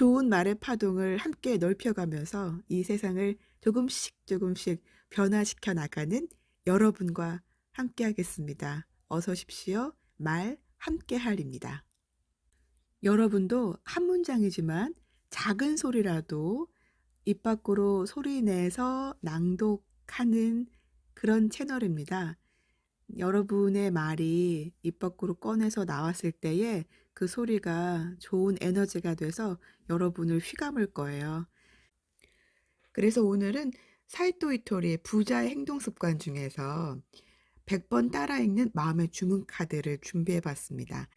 좋은 말의 파동을 함께 넓혀가면서 이 세상을 조금씩 조금씩 변화시켜 나가는 여러분과 함께 하겠습니다. 어서 오십시오. 말 함께 할입니다. 여러분도 한 문장이지만 작은 소리라도 입 밖으로 소리 내서 낭독하는 그런 채널입니다. 여러분의 말이 입 밖으로 꺼내서 나왔을 때에 그 소리가 좋은 에너지가 돼서 여러분을 휘감을 거예요. 그래서 오늘은 사이토 이토리의 부자의 행동 습관 중에서 100번 따라 읽는 마음의 주문 카드를 준비해 봤습니다.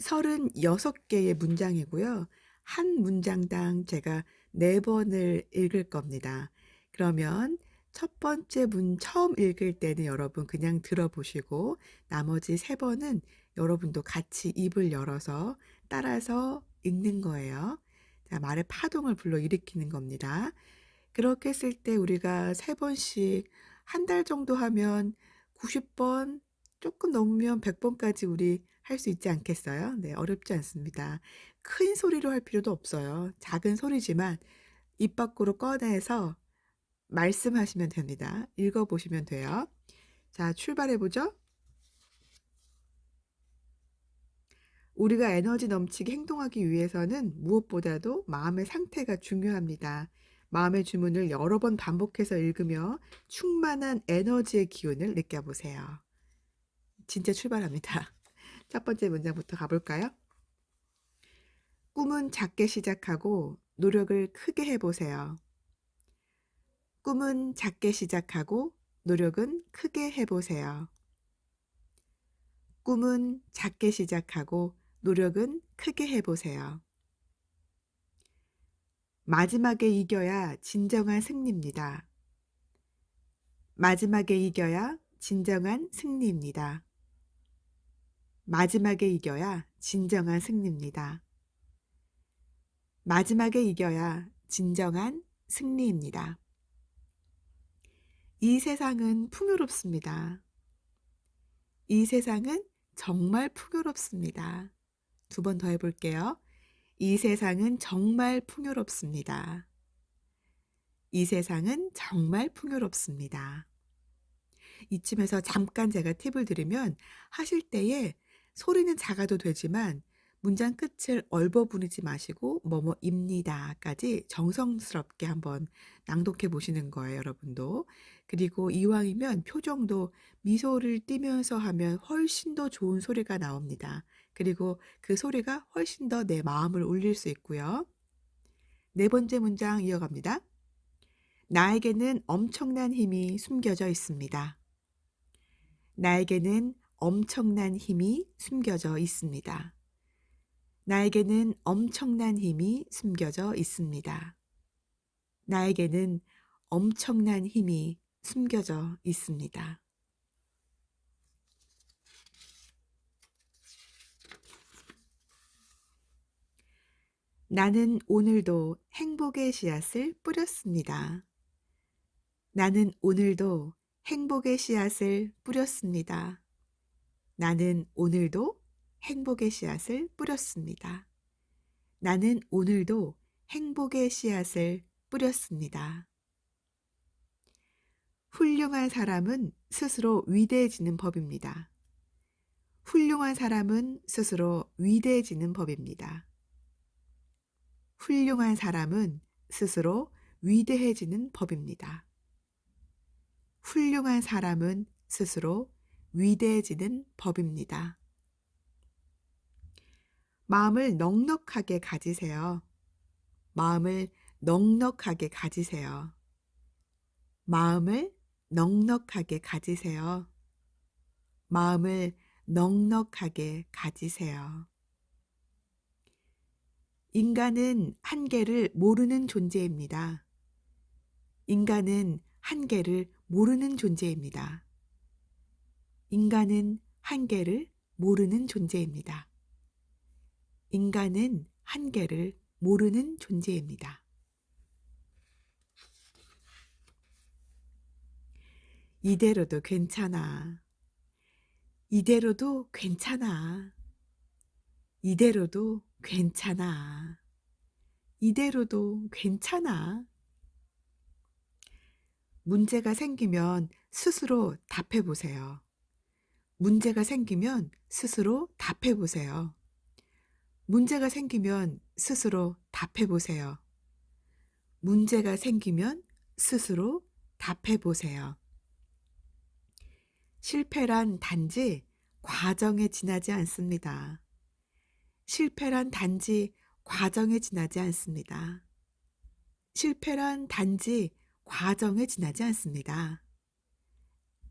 36개의 문장이고요. 한 문장당 제가 4번을 읽을 겁니다. 그러면 첫 번째 문 처음 읽을 때는 여러분 그냥 들어보시고 나머지 세 번은 여러분도 같이 입을 열어서 따라서 읽는 거예요. 자, 말의 파동을 불러 일으키는 겁니다. 그렇게 했을 때 우리가 세 번씩 한 달 정도 하면 90번, 조금 넘으면 100번까지 우리 할 수 있지 않겠어요? 네, 어렵지 않습니다. 큰 소리로 할 필요도 없어요. 작은 소리지만 입 밖으로 꺼내서 말씀하시면 됩니다. 읽어보시면 돼요. 자, 출발해보죠. 우리가 에너지 넘치게 행동하기 위해서는 무엇보다도 마음의 상태가 중요합니다. 마음의 주문을 여러 번 반복해서 읽으며 충만한 에너지의 기운을 느껴보세요. 진짜 출발합니다. 첫 번째 문장부터 가볼까요? 꿈은 작게 시작하고 노력을 크게 해보세요. 꿈은 작게 시작하고 노력은 크게 해보세요. 꿈은 작게 시작하고 노력은 크게 해보세요. 마지막에 이겨야 진정한 승리입니다. 마지막에 이겨야 진정한 승리입니다. 마지막에 이겨야 진정한 승리입니다. 마지막에 이겨야 진정한 승리입니다. 이 세상은 풍요롭습니다. 이 세상은 정말 풍요롭습니다. 두 번 더 해볼게요. 이 세상은 정말 풍요롭습니다. 이 세상은 정말 풍요롭습니다. 이쯤에서 잠깐 제가 팁을 드리면 하실 때에 소리는 작아도 되지만 문장 끝을 얼버무리지 마시고 뭐뭐입니다까지 정성스럽게 한번 낭독해 보시는 거예요, 여러분도. 그리고 이왕이면 표정도 미소를 띠면서 하면 훨씬 더 좋은 소리가 나옵니다. 그리고 그 소리가 훨씬 더 내 마음을 울릴 수 있고요. 네 번째 문장 이어갑니다. 나에게는 엄청난 힘이 숨겨져 있습니다. 나에게는 엄청난 힘이 숨겨져 있습니다. 나에게는 엄청난 힘이 숨겨져 있습니다. 나에게는 엄청난 힘이 숨겨져 있습니다. 나는 오늘도 행복의 씨앗을 뿌렸습니다. 나는 오늘도 행복의 씨앗을 뿌렸습니다. 나는 오늘도 행복의 씨앗을 뿌렸습니다. 나는 오늘도 행복의 씨앗을 뿌렸습니다. 훌륭한 사람은 스스로 위대해지는 법입니다. 훌륭한 사람은 스스로 위대해지는 법입니다. 훌륭한 사람은 스스로 위대해지는 법입니다. 훌륭한 사람은 스스로 위대해지는 법입니다. 마음을 넉넉하게 가지세요. 마음을 넉넉하게 가지세요. 마음을 넉넉하게 가지세요. 마음을 넉넉하게 가지세요. 인간은 한계를 모르는 존재입니다. 인간은 한계를 모르는 존재입니다. 인간은 한계를 모르는 존재입니다. 인간은 한계를 모르는 존재입니다. 이대로도 괜찮아. 이대로도 괜찮아. 이대로도 괜찮아. 이대로도 괜찮아. 문제가 생기면 스스로 답해 보세요. 문제가 생기면 스스로 답해 보세요. 문제가 생기면 스스로 답해 보세요. 문제가 생기면 스스로 답해 보세요. 실패란 단지 과정에 지나지 않습니다. 실패란 단지 과정에 지나지 않습니다. 실패란 단지 과정에 지나지 않습니다.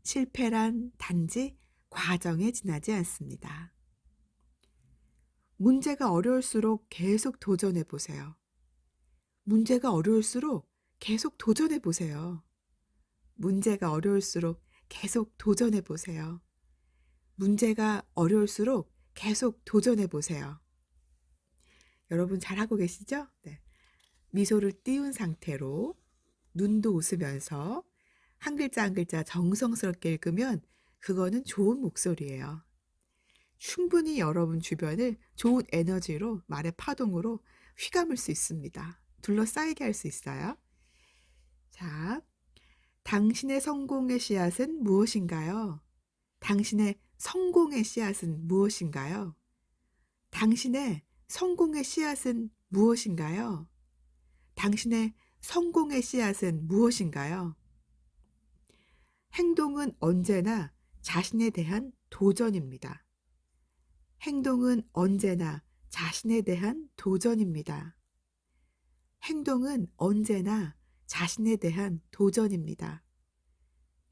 실패란 단지 과정에 지나지 않습니다. 문제가 어려울수록 계속 도전해 보세요. 문제가 어려울수록 계속 도전해 보세요. 문제가 어려울수록 계속 도전해 보세요. 문제가 어려울수록 계속 도전해 보세요. 여러분 잘하고 계시죠? 네. 미소를 띄운 상태로 눈도 웃으면서 한 글자 한 글자 정성스럽게 읽으면 그거는 좋은 목소리예요. 충분히 여러분 주변을 좋은 에너지로 말의 파동으로 휘감을 수 있습니다. 둘러싸이게 할 수 있어요. 자, 당신의 성공의 씨앗은 무엇인가요? 당신의 성공의 씨앗은 무엇인가요? 당신의 성공의 씨앗은 무엇인가요? 당신의 성공의 씨앗은 무엇인가요? 행동은 언제나 자신에 대한 도전입니다. 행동은 언제나 자신에 대한 도전입니다. 행동은 언제나 자신에 대한 도전입니다.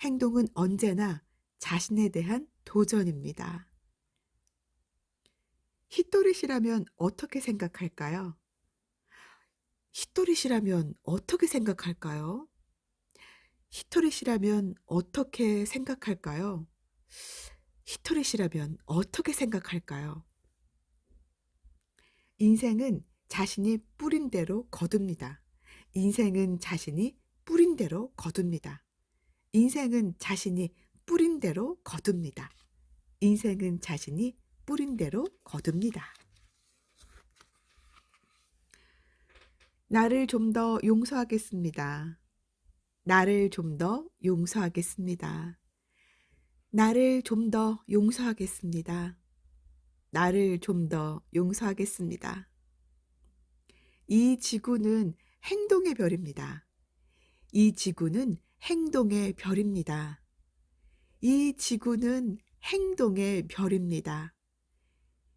행동은 언제나 자신에 대한 도전입니다. 히토리시라면 어떻게 생각할까요? 히토리시라면 어떻게 생각할까요? 히토리시라면 어떻게 생각할까요? 히토리시라면 어떻게 생각할까요? 인생은 자신이 뿌린 대로 거둡니다. 인생은 자신이 뿌린 대로 거둡니다. 인생은 자신이 뿌린 대로 거둡니다. 인생은 자신이 뿌린 대로 거둡니다. 나를 좀 더 용서하겠습니다. 나를 좀 더 용서하겠습니다. 나를 좀 더 용서하겠습니다. 나를 좀 더 용서하겠습니다. 이 지구는 행동의 별입니다. 이 지구는 행동의 별입니다. 이 지구는 행동의 별입니다.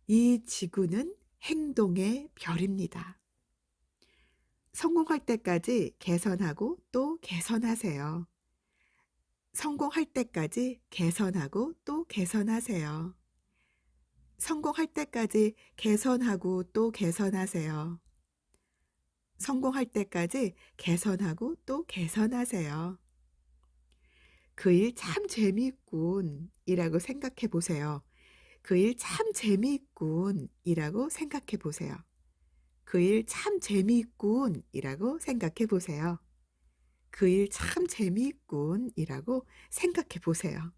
이 지구는 행동의 별입니다. 성공할 때까지 개선하고 또 개선하세요. 성공할 때까지 개선하고 또 개선하세요. 성공할 때까지 개선하고 또 개선하세요. 성공할 때까지 개선하고 또 개선하세요. 그 일 참 재미있군 이라고 생각해 보세요. 그 일 참 재미있군 이라고 생각해 보세요. 그 일 참 재미있군 이라고 생각해 보세요. 그 일 참 재미있군 이라고 생각해 보세요.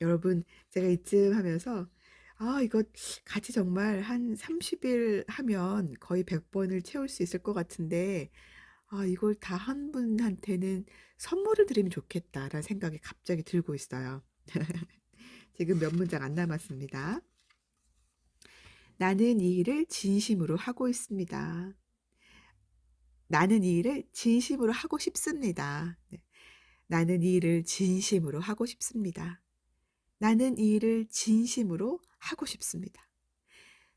여러분, 제가 이쯤 하면서 아, 이거 같이 정말 한 30일 하면 거의 100번을 채울 수 있을 것 같은데, 아, 이걸 다 한 분한테는 선물을 드리면 좋겠다라는 생각이 갑자기 들고 있어요. 지금 몇 문장 안 남았습니다. 나는 이 일을 진심으로 하고 있습니다. 나는 이 일을 진심으로 하고 싶습니다. 네. 나는 이 일을 진심으로 하고 싶습니다. 나는 이 일을 진심으로 하고 싶습니다.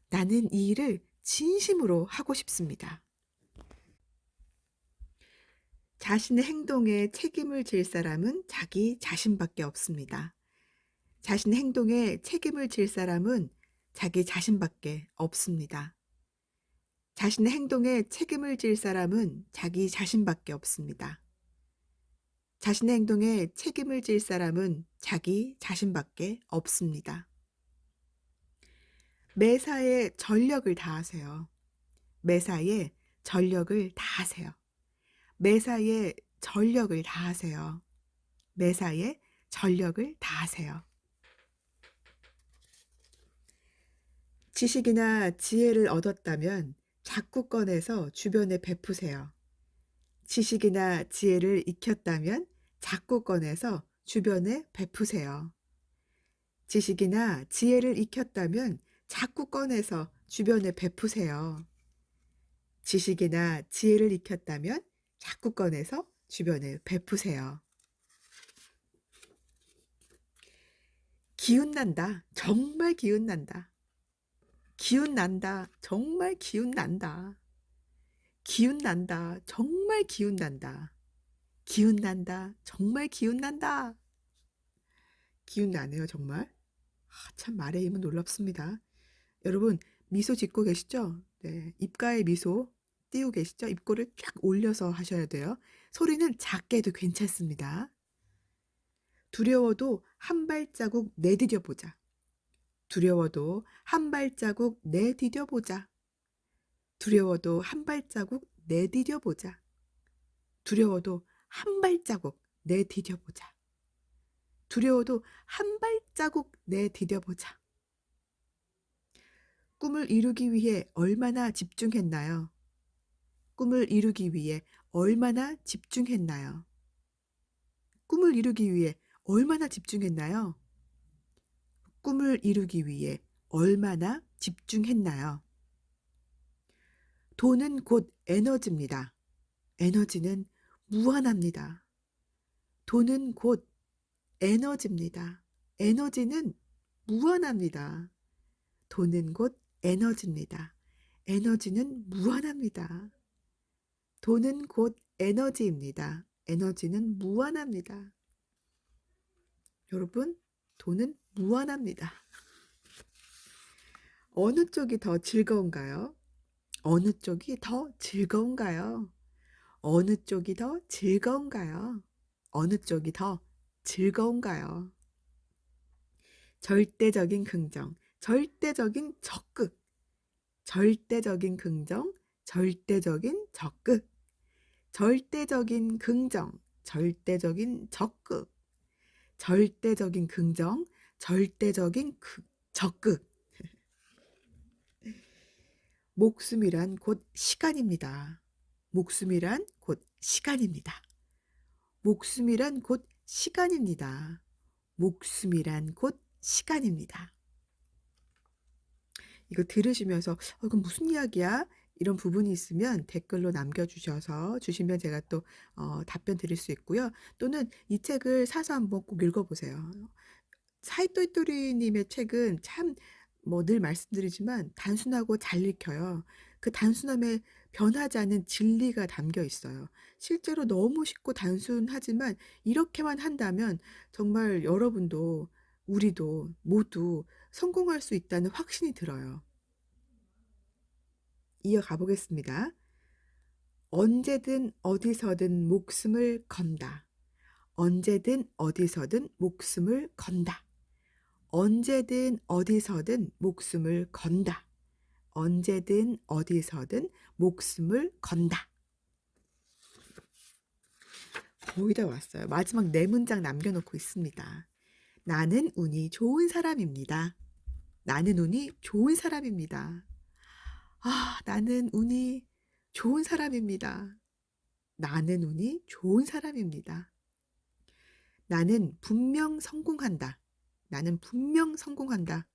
나는 이 일을 진심으로 하고 싶습니다. 자신의 행동에 책임을 질 사람은 자기 자신밖에 없습니다. 자신의 행동에 책임을 질 사람은 자기 자신밖에 없습니다. 자신의 행동에 책임을 질 사람은 자기 자신밖에 없습니다. 자신의 행동에 책임을 질 사람은 자기 자신밖에 없습니다. 매사에 전력을 다하세요. 매사에 전력을 다하세요. 매사에 전력을 다하세요. 매사에 전력을 다하세요. 지식이나 지혜를 얻었다면 자꾸 꺼내서 주변에 베푸세요. 지식이나 지혜를 익혔다면 자꾸 꺼내서 주변에 베푸세요. 지식이나 지혜를 익혔다면 자꾸 꺼내서 주변에 베푸세요. 지식이나 지혜를 익혔다면 자꾸 꺼내서 주변에 베푸세요. 기운 난다. 정말 기운 난다. 기운 난다. 정말 기운 난다. 기운 난다. 정말 기운 난다. 기운 난다. 정말 기운 난다. 기운 나네요, 정말. 아, 참 말의 힘은 놀랍습니다. 여러분 미소 짓고 계시죠? 네, 입가에 미소 띄우고 계시죠? 입꼬를 쫙 올려서 하셔야 돼요. 소리는 작게 해도 괜찮습니다. 두려워도 한 발자국 내디뎌 보자. 두려워도 한 발자국 내디뎌 보자. 두려워도 한 발자국 내디뎌 보자. 두려워도 한 발자국 내디뎌 보자. 두려워도 한 발자국 내디뎌 보자. 꿈을 이루기 위해 얼마나 집중했나요? 꿈을 이루기 위해 얼마나 집중했나요? 꿈을 이루기 위해 얼마나 집중했나요? 꿈을 이루기 위해 얼마나 집중했나요? 돈은 곧 에너지입니다. 에너지는 무한합니다. 돈은 곧 에너지입니다. 에너지는 무한합니다. 돈은 곧 에너지입니다. 에너지는 무한합니다. 돈은 곧 에너지입니다. 에너지는 무한합니다. 여러분, 돈은 무한합니다. 어느 쪽이 더 즐거운가요? 어느 쪽이 더 즐거운가요? 어느 쪽이 더 즐거운가요? 어느 쪽이 더 즐거운가요? 절대적인 긍정, 절대적인 적극, 절대적인 긍정, 절대적인 적극, 절대적인 긍정, 절대적인 적극, 절대적인 긍정, 절대적인 그, 적극. 목숨이란 곧 시간입니다. 목숨이란 곧 시간입니다. 목숨이란 곧 시간입니다. 목숨이란 곧 시간입니다. 이거 들으시면서 어, 이건 무슨 이야기야? 이런 부분이 있으면 댓글로 남겨주셔서 주시면 제가 또 어, 답변 드릴 수 있고요. 또는 이 책을 사서 한번 꼭 읽어보세요. 사이토이토리님의 책은 참 뭐 늘 말씀드리지만 단순하고 잘 읽혀요. 그 단순함에 변하지 않은 진리가 담겨 있어요. 실제로 너무 쉽고 단순하지만 이렇게만 한다면 정말 여러분도 우리도 모두 성공할 수 있다는 확신이 들어요. 이어가 보겠습니다. 언제든 어디서든 목숨을 건다. 언제든 어디서든 목숨을 건다. 언제든 어디서든 목숨을 건다. 언제든 어디서든 목숨을 건다. 거의 다 왔어요. 마지막 네 문장 남겨놓고 있습니다. 나는 운이 좋은 사람입니다. 나는 운이 좋은 사람입니다. 아, 나는 운이 좋은 사람입니다. 나는 운이 좋은 사람입니다. 나는 분명 성공한다. 나는 분명 성공한다.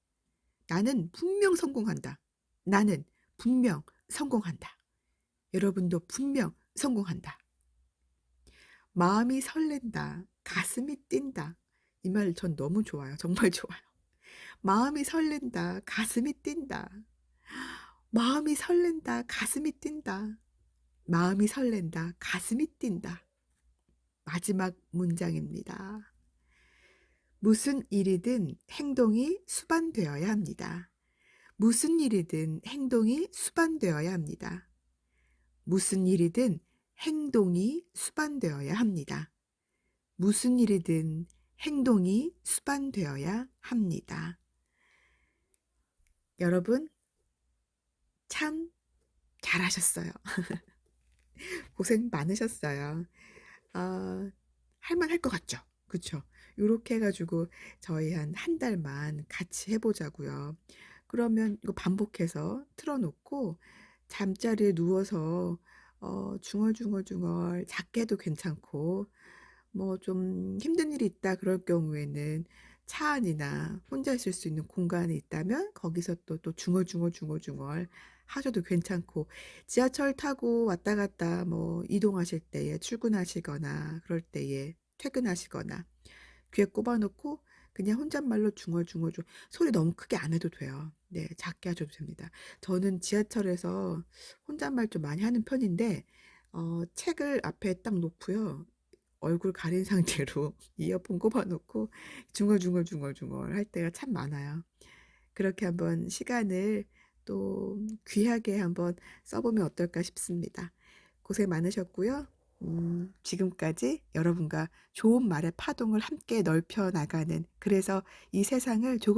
나는 분명 성공한다. 나는 분명 성공한다. 여러분도 분명 성공한다. 마음이 설렌다. 가슴이 뛴다. 이 말 전 너무 좋아요. 정말 좋아요. 마음이 설렌다. 가슴이 뛴다. 마음이 설렌다. 가슴이 뛴다. 마음이 설렌다. 가슴이 뛴다. 마지막 문장입니다. 무슨 일이든 행동이 수반되어야 합니다. 무슨 일이든 행동이 수반되어야 합니다. 무슨 일이든 행동이 수반되어야 합니다. 무슨 일이든 행동이 수반되어야 합니다. 여러분, 참 잘하셨어요. 고생 많으셨어요. 어, 할만할 것 같죠? 그쵸? 요렇게 해가지고 저희 한 한 달만 같이 해보자고요. 그러면 이거 반복해서 틀어 놓고 잠자리에 누워서 어 중얼중얼중얼 작게 해도 괜찮고 뭐 좀 힘든 일이 있다 그럴 경우에는 차 안이나 혼자 있을 수 있는 공간이 있다면 거기서 또, 또 중얼중얼중얼중얼 하셔도 괜찮고 지하철 타고 왔다 갔다 뭐 이동하실 때에 출근하시거나 그럴 때에 퇴근하시거나 귀에 꼽아 놓고 그냥 혼잣말로 중얼중얼 중 소리 너무 크게 안 해도 돼요. 네 작게 하셔도 됩니다. 저는 지하철에서 혼잣말 좀 많이 하는 편인데 어 책을 앞에 딱 놓고요. 얼굴 가린 상태로 이어폰 꼽아 놓고 중얼중얼 중얼중얼 할 때가 참 많아요. 그렇게 한번 시간을 또 귀하게 한번 써 보면 어떨까 싶습니다. 고생 많으셨고요. 음 지금까지 여러분과 좋은 말의 파동을 함께 넓혀 나가는 그래서 이 세상을 조금